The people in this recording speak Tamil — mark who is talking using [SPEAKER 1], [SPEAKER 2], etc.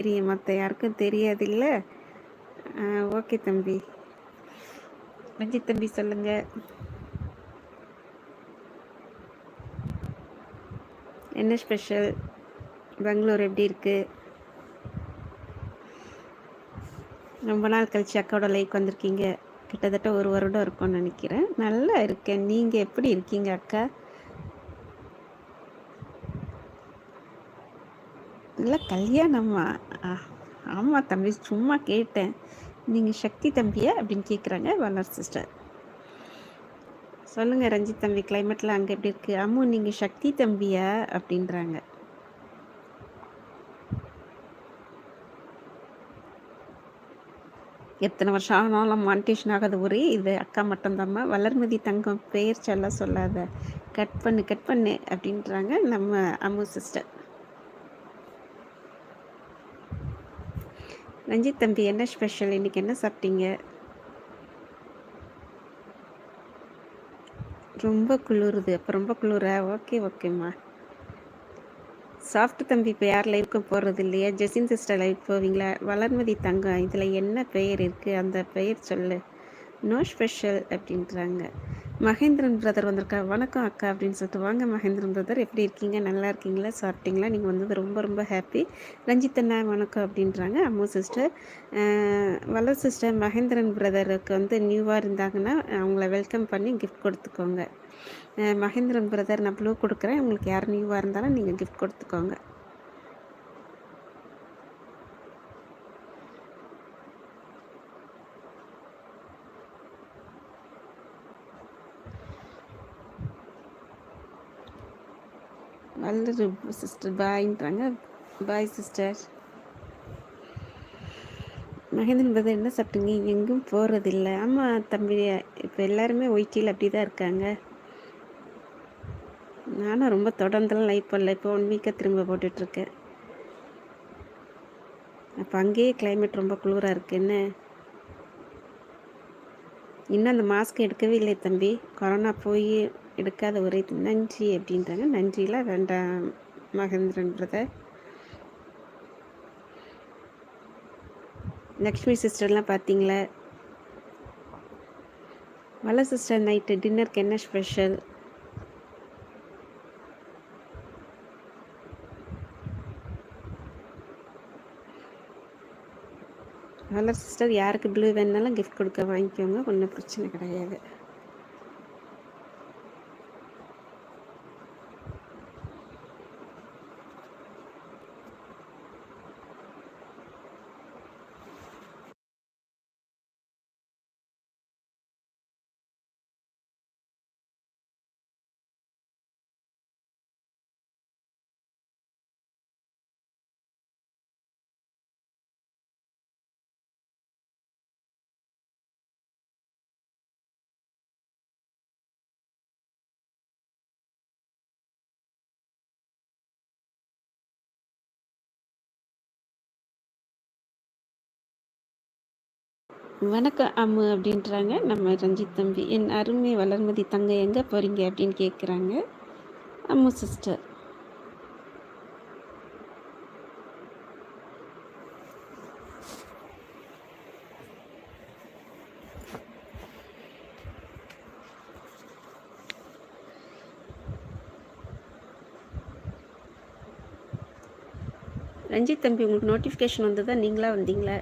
[SPEAKER 1] தெரியும். மற்ற யாருக்கும் தெரியாதில்ல? ஓகே தம்பி. ரஞ்சித் தம்பி சொல்லுங்க. என்ன ஸ்பெஷல்? பெங்களூர் எப்படி இருக்கு? ரொம்ப நாள் கழிச்சு அக்காவோட லைக் வந்திருக்கீங்க. கிட்டத்தட்ட ஒரு வருடம் இருக்கும்னு நினைக்கிறேன். நல்லா இருக்கேன். நீங்கள் எப்படி இருக்கீங்க அக்கா? இல்லை கல்யாணம்மா ஆமாம் தம்பி சும்மா கேட்டேன். நீங்கள் சக்தி தம்பியா அப்படின்னு கேட்குறாங்க வல்லர் சிஸ்டர் சொல்லுங்கள் ரஞ்சித் தம்பி கிளைமேட்லாம் அங்கே எப்படி இருக்குது அம்மு நீங்கள் சக்தி தம்பியா? அப்படின்றாங்க. எத்தனை வருஷம் ஆனாலும் மானிட்டேஷன் ஆகாத ஒரே இது. அக்கா மட்டும்தாம்மா. வளர்மதி தங்கம் பெயர் சொல்ல சொல்லாத. கட் பண்ணு கட் பண்ணு அப்படின்றாங்க நம்ம அம்மு சிஸ்டர் ரஞ்சித் தம்பி என்ன ஸ்பெஷல் இன்றைக்கி என்ன சாப்பிட்டீங்க? ரொம்ப குளிருது. அப்போ ரொம்ப குளிரா? ஓகே ஓகேம்மா சாஃப்ட் தம்பி இப்போ யார் லைவுக்கு போகிறது இல்லையா? ஜெசின் சிஸ்டர் லைவ் போவீங்களா? வளர்மதி தங்கம் இதில் என்ன பெயர் இருக்குது அந்த பெயர் சொல்லு. நோ ஸ்பெஷல் அப்படின்றாங்க. மகேந்திரன் பிரதர் வந்திருக்கா? வணக்கம் அக்கா அப்படின்னு சொல்லிட்டு. வாங்க மகேந்திரன் பிரதர் எப்படி இருக்கீங்க? நல்லா இருக்கீங்களா? சாப்பிட்டீங்களா? நீங்கள் வந்தது ரொம்ப ரொம்ப ஹாப்பி ரஞ்சித் அண்ணா வணக்கம் அப்படின்றாங்க. அம்மு சிஸ்டர் வல்ல சிஸ்டர் மகேந்திரன் பிரதருக்கு வந்து நியூவாக இருந்தாங்கன்னா அவங்கள வெல்கம் பண்ணி கிஃப்ட் கொடுத்துக்கோங்க. மகேந்திரன் பிரதர் நான் ப்ளூ கொடுக்குறேன். உங்களுக்கு யார் நியூவாக இருந்தாலும் நீங்கள் கிஃப்ட் கொடுத்துக்கோங்க. நல்லது சிஸ்டர் பாய்ன்றாங்க பாய் சிஸ்டர் மகேந்திரன் பிரதர் என்ன சாப்பிட்டீங்க? எங்கும் போகிறதில்ல ஆமாம் தம்பி. இப்போ எல்லாருமே ஒய்டியில் அப்படி தான் இருக்காங்க. நானும் ரொம்ப தொடர்ந்துலாம் லைஃப் பண்ணல இப்போ ஒன் வீக்காக திரும்ப போட்டுட்ருக்கேன். அப்போ அங்கேயே கிளைமேட் ரொம்ப குளிராக இருக்குது என்ன? இன்னும் அந்த மாஸ்க் எடுக்கவே இல்லை தம்பி. கொரோனா போய் எடுக்காத ஒரே நன்றி அப்படின்றாங்க. நன்றியில் வேண்டாம் மகேந்திரன் பிரதர் லக்ஷ்மி சிஸ்டர்லாம் பார்த்தீங்களா வல சிஸ்டர் நைட்டு டின்னருக்கு என்ன ஸ்பெஷல் வல சிஸ்டர் யாருக்கு ப்ளூ வேணாலும் கிஃப்ட் கொடுக்க வாங்கிக்கோங்க. ஒன்றும் பிரச்சனை கிடையாது. வணக்கம் அம்மு அப்படின்றாங்க. நம்ம ரஞ்சித் தம்பி என் அருமை வளர்மதி தங்க எங்கே போகிறீங்க அப்படின்னு கேட்குறாங்க அம்மு சிஸ்டர் ரஞ்சித் தம்பி உங்களுக்கு நோட்டிஃபிகேஷன் வந்ததா? நீங்களா வந்தீங்களா?